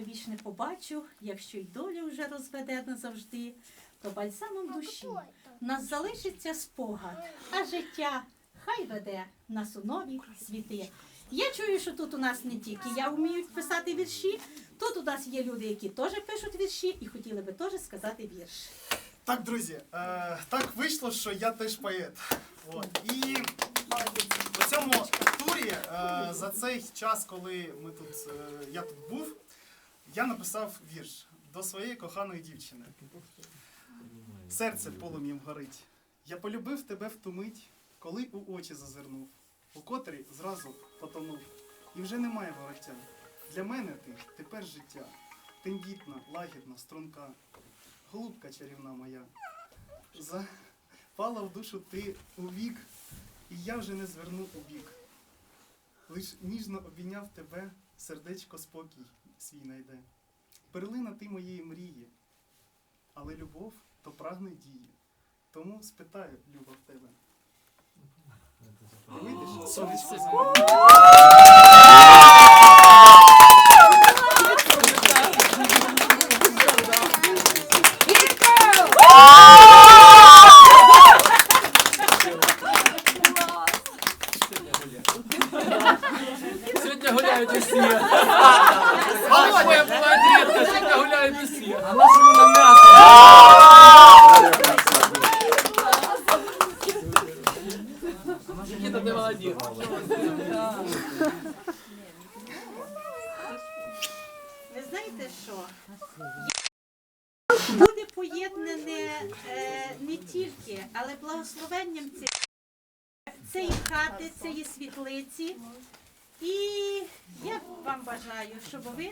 вами більш не побачу, якщо й доля вже розведе назавжди, то бальзамом душі нас залишиться спогад, а життя хай веде нас у нові світи. Я чую, що тут у нас не тільки я вміють писати вірші, тут у нас є люди, які теж пишуть вірші і хотіли би теж сказати вірш. Так, друзі, е, так вийшло, що я теж поет. От. І в цьому турі е, за цей час, коли ми тут, е, я тут був, я написав вірш до своєї коханої дівчини. Серце полум'ям горить. Я полюбив тебе в ту мить, коли у очі зазирнув, у котрі зразу потонув. І вже немає вороття. Для мене ти тепер життя. Тендітна, лагідна, струнка. Голубка чарівна моя. Запала в душу ти у вік, і я вже не зверну у бік. Лиш ніжно обійняв тебе, сердечко спокій свій найде. Перлина ти моєї мрії, але любов то прагне дії. Тому спитаю, Люба, в тебе. Ти вийдеш, сонечко Сегодня гуляют усі. Моя була дітка, сьогодні гуляють усі. А нашому на м'ясо. Ви знаєте що? Буде поєднане е, не тільки, але благословенням ці- цієї хати, цієї світлиці. І я вам бажаю, щоб ви